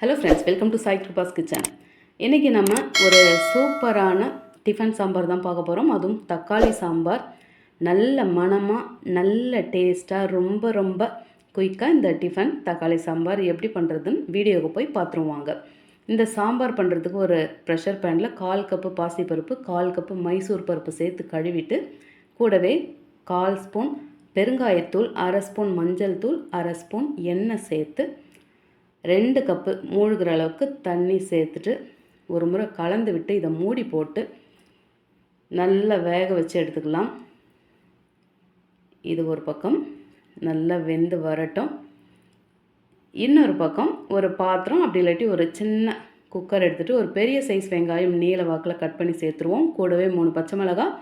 Hello friends welcome to Sai Kripa's kitchen இன்றைக்கி நம்ம ஒரு சூப்பரான டிஃபன் சாம்பார் தான் பார்க்க போகிறோம் அதுவும் தக்காளி சாம்பார். நல்ல மணமாக நல்ல டேஸ்ட்டாக ரொம்ப ரொம்ப குயிக்காக இந்த டிஃபன் தக்காளி சாம்பார் எப்படி பண்ணுறதுன்னு வீடியோவுக்கு போய் பார்த்துருவாங்க இந்த சாம்பார் பண்ணுறதுக்கு ஒரு ப்ரெஷர் பேனில் கால் கப்பு பாசிப்பருப்பு கால் கப்பு மைசூர் பருப்பு சேர்த்து கழுவிட்டு கூடவே கால் ஸ்பூன் பெருங்காயத்தூள் அரை ஸ்பூன் மஞ்சள் தூள் அரை ஸ்பூன் எண்ணெய் சேர்த்து ரெண்டு கப்பு மூழ்கிற அளவுக்கு தண்ணி சேர்த்துட்டு ஒரு முறை கலந்து விட்டு இதை மூடி போட்டு நல்லா வேக வச்சு எடுத்துக்கலாம். இது ஒரு பக்கம். நல்லா வெந்து வரட்டும். இன்னொரு பக்கம் ஒரு பாத்திரம் அப்படி இல்லாட்டி ஒரு சின்ன குக்கர் எடுத்துகிட்டு ஒரு பெரிய சைஸ் வெங்காயம் நீல வாக்கில் கட் பண்ணி சேர்த்துருவோம். கூடவே மூணு பச்சை மிளகாய்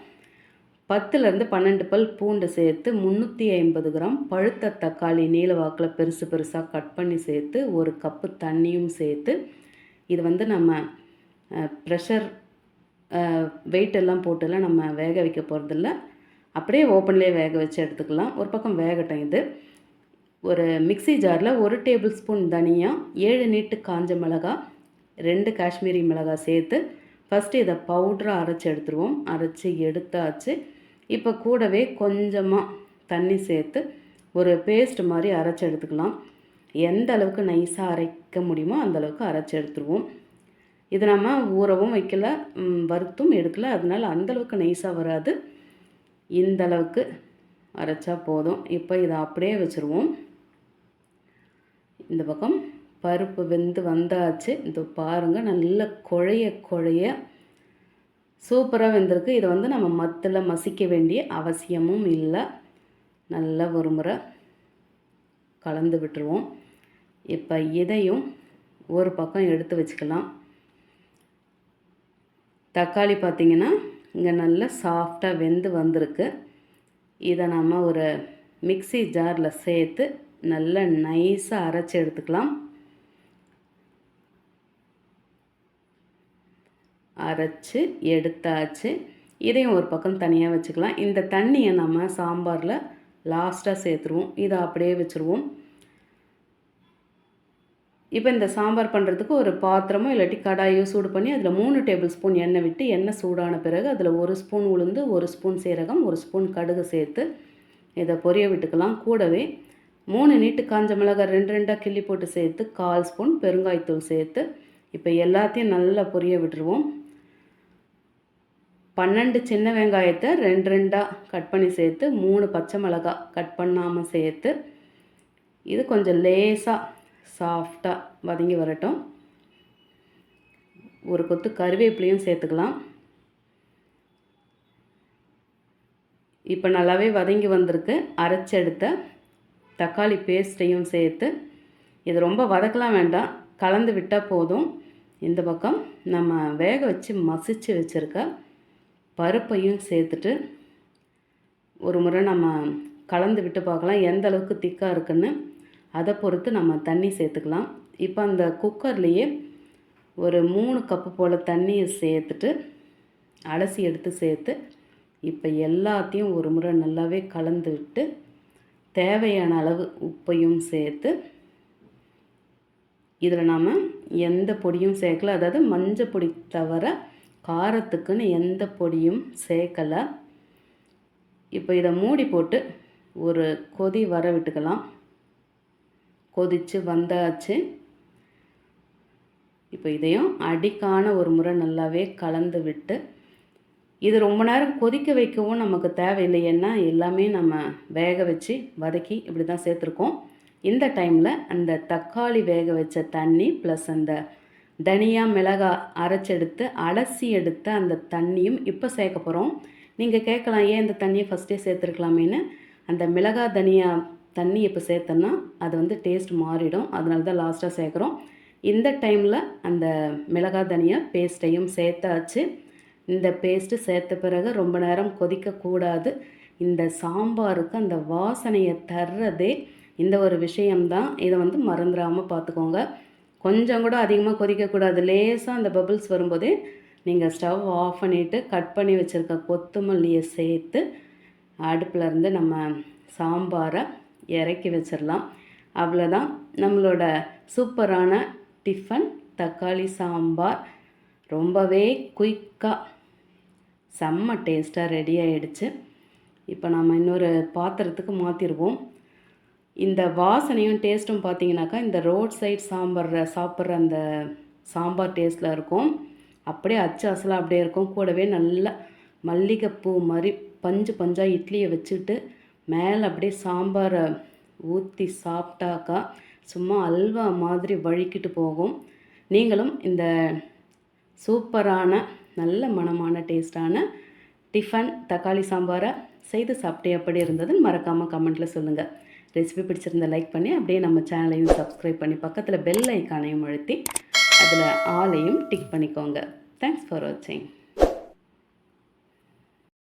பத்துலேருந்து பன்னெண்டு பல் பூண்டு சேர்த்து முந்நூற்றி ஐம்பது கிராம் பழுத்த தக்காளி நீல வாக்கில் பெருசு பெருசாக கட் பண்ணி சேர்த்து ஒரு கப்பு தண்ணியும் சேர்த்து இது வந்து நம்ம ப்ரெஷர் வெயிட்டெல்லாம் போட்டுலாம் நம்ம வேக வைக்க போகிறதில்ல அப்படியே ஓப்பன்லேயே வேக வச்சு எடுத்துக்கலாம். ஒரு பக்கம் வேகட்டும் இது. ஒரு மிக்ஸி ஜாரில் ஒரு டேபிள் ஸ்பூன் தனியா ஏழு நீட்டு காஞ்ச மிளகாய் ரெண்டு காஷ்மீரி மிளகாய் சேர்த்து ஃபஸ்ட்டு இதை பவுட்ராக அரைச்சி எடுத்துருவோம். அரைச்சி எடுத்தாச்சு. இப்போ கூடவே கொஞ்சமாக தண்ணி சேர்த்து ஒரு பேஸ்ட் மாதிரி அரைச்சி எடுத்துக்கலாம். எந்த அளவுக்கு நைஸாக அரைக்க முடியுமோ அந்தளவுக்கு அரைச்சி எடுத்துருவோம். இது நம்ம ஊறவும் வைக்கல வறுத்தும் எடுக்கல. அதனால் அந்தளவுக்கு நைஸாக வராது. இந்த அளவுக்கு அரைச்சா போதும். இப்போ இதை அப்படியே வச்சுருவோம். இந்த பக்கம் பருப்பு வெந்து வந்தாச்சு. இந்த பாருங்கள் நல்ல குழைய குழைய சூப்பராக வெந்திருக்கு. இதை வந்து நம்ம மத்தில் மசிக்க வேண்டிய அவசியமும் இல்லை. நல்லா ஒரு முறை கலந்து விட்டுருவோம். இப்போ இதையும் ஒரு பக்கம் எடுத்து வச்சுக்கலாம். தக்காளி பார்த்திங்கன்னா இங்கே நல்லா சாஃப்டாக வெந்து வந்திருக்கு. இதை நம்ம ஒரு மிக்ஸி ஜாரில் சேர்த்து நல்லா நைஸாக அரைச்சி எடுத்துக்கலாம். அரைச்சி எடுத்தாச்சு. இதையும் ஒரு பக்கம் தனியாக வச்சுக்கலாம். இந்த தண்ணியை நம்ம சாம்பாரில் லாஸ்ட்டாக சேர்த்துருவோம். இதை அப்படியே வச்சுருவோம். இப்போ இந்த சாம்பார் பண்ணுறதுக்கு ஒரு பாத்திரமோ இல்லாட்டி கடாயோ சூடு பண்ணி அதில் மூணு டேபிள் ஸ்பூன் எண்ணெய் விட்டு எண்ணெய் சூடான பிறகு அதில் ஒரு ஸ்பூன் உளுந்து ஒரு ஸ்பூன் சீரகம் ஒரு ஸ்பூன் கடுகு சேர்த்து இதை பொரிய விட்டுக்கலாம். கூடவே மூணு நீட்டு காஞ்ச மிளகாய் ரெண்டு ரெண்டாக கிள்ளி போட்டு சேர்த்து கால் ஸ்பூன் பெருங்காயத்தூள் சேர்த்து இப்போ எல்லாத்தையும் நல்லா பொரிய விட்டுருவோம். பன்னெண்டு சின்ன வெங்காயத்தை ரெண்டு ரெண்டாக கட் பண்ணி சேர்த்து மூணு பச்சை மிளகாய் கட் பண்ணாமல் சேர்த்து இது கொஞ்சம் லேசாக சாஃப்டாக வதங்கி வரட்டும். ஒரு கொத்து கருவேப்பிலையும் சேர்த்துக்கலாம். இப்போ நல்லாவே வதங்கி வந்திருக்கு. அரைச்செடுத்த தக்காளி பேஸ்ட்டையும் சேர்த்து இது ரொம்ப வதக்கலாம் வேண்டாம். கலந்து விட்டால் போதும். இந்த பக்கம் நம்ம வேக வச்சு மசிச்சு வச்சுருக்க பருப்பையும் சேர்த்துட்டு ஒரு முறை நம்ம கலந்து விட்டு பார்க்கலாம். எந்த அளவுக்கு திக்காக இருக்குன்னு அதை பொறுத்து நம்ம தண்ணி சேர்த்துக்கலாம். இப்போ அந்த குக்கர்லேயே ஒரு மூணு கப்பு போல் தண்ணியை சேர்த்துட்டு அலசி எடுத்து சேர்த்து இப்போ எல்லாத்தையும் ஒரு முறை நல்லாவே கலந்து விட்டு தேவையான அளவு உப்பையும் சேர்த்து இதில் நாம் எந்த பொடியும் சேர்க்கல. அதாவது மஞ்சள் பொடி தவிர காரத்துக்குன்னு எந்த பொடியும் சேர்க்கலை. இப்போ இதை மூடி போட்டு ஒரு கொதி வர விட்டுக்கலாம். கொதித்து வந்தாச்சு. இப்போ இதையும் அடிக்கான ஒரு முறை நல்லாவே கலந்து விட்டு இது ரொம்ப நேரம் கொதிக்க வைக்கவும் நமக்கு தேவையில்லை. ஏன்னா எல்லாமே நம்ம வேக வச்சு வதக்கி இப்படி தான் சேர்த்துருக்கோம். இந்த டைமில் அந்த தக்காளி வேக வச்ச தண்ணி ப்ளஸ் அந்த தனியா மிளகாய் அரைச்செடுத்து அலசி எடுத்த அந்த தண்ணியும் இப்போ சேர்க்க போகிறோம் நீங்கள் கேட்கலாம் ஏன் இந்த தண்ணியை ஃபஸ்ட்டே சேர்த்துருக்கலாமேன்னு? அந்த மிளகாய் தனியா தண்ணி இப்போ சேர்த்தோன்னா அது வந்து டேஸ்ட் மாறிடும். அதனால தான் லாஸ்ட்டாக சேர்க்குறோம். இந்த டைமில் அந்த மிளகாய் தனியா பேஸ்ட்டையும் சேர்த்தாச்சு. இந்த பேஸ்ட்டு சேர்த்த பிறகு ரொம்ப நேரம் கொதிக்கக்கூடாது இந்த சாம்பாருக்கு அந்த வாசனையை தர்றதே இந்த ஒரு விஷயம்தான். இதை வந்து மறந்துடாமல் பார்த்துக்கோங்க. கொஞ்சம் கூட அதிகமாக கொதிக்கக்கூடாது. லேசாக அந்த பபிள்ஸ் வரும்போதே நீங்கள் ஸ்டவ் ஆஃப் பண்ணிவிட்டு கட் பண்ணி வச்சுருக்க கொத்தமல்லியை சேர்த்து அடுப்பில் இருந்து நம்ம சாம்பாரை இறக்கி வச்சிடலாம் அவ்வளோதான் நம்மளோட சூப்பரான டிஃபன் தக்காளி சாம்பார் ரொம்பவே குயிக்காக செம்ம டேஸ்ட்டாக ரெடி ஆகிடுச்சு இப்போ நாம் இன்னொரு பாத்திரத்துக்கு மாற்றிடுவோம் இந்த வாசனையும் டேஸ்ட்டும் பார்த்தீங்கன்னாக்கா இந்த ரோட் சைட் சாம்பார் சாப்பிட்ற அந்த சாம்பார் டேஸ்ட்டில் இருக்கும். அப்படியே அச்சு அசலாக அப்படியே இருக்கும். கூடவே நல்ல மல்லிகைப்பூ மாதிரி பஞ்சு பஞ்சாக இட்லியை வச்சுட்டு மேலே அப்படியே சாம்பாரை ஊற்றி சாப்பிட்டாக்கா சும்மா அல்வா மாதிரி வழுக்கிட்டு போகும். நீங்களும் இந்த சூப்பரான நல்ல மணமான டேஸ்டான டிஃபன் தக்காளி சாம்பாரை செய்து சாப்பிட்டே எப்படி இருந்ததுன்னு மறக்காமல் கமெண்ட்டில் சொல்லுங்கள் ரெசிபி பிடிச்சிருந்தால் லைக் பண்ணி அப்படியே நம்ம சேனலையும் சப்ஸ்கிரைப் பண்ணி பக்கத்தில் பெல் ஐக்கானையும் அழுத்தி அதில் ஆலையும் டிக் பண்ணிக்கோங்க. தேங்க்ஸ் ஃபார் வாட்சிங்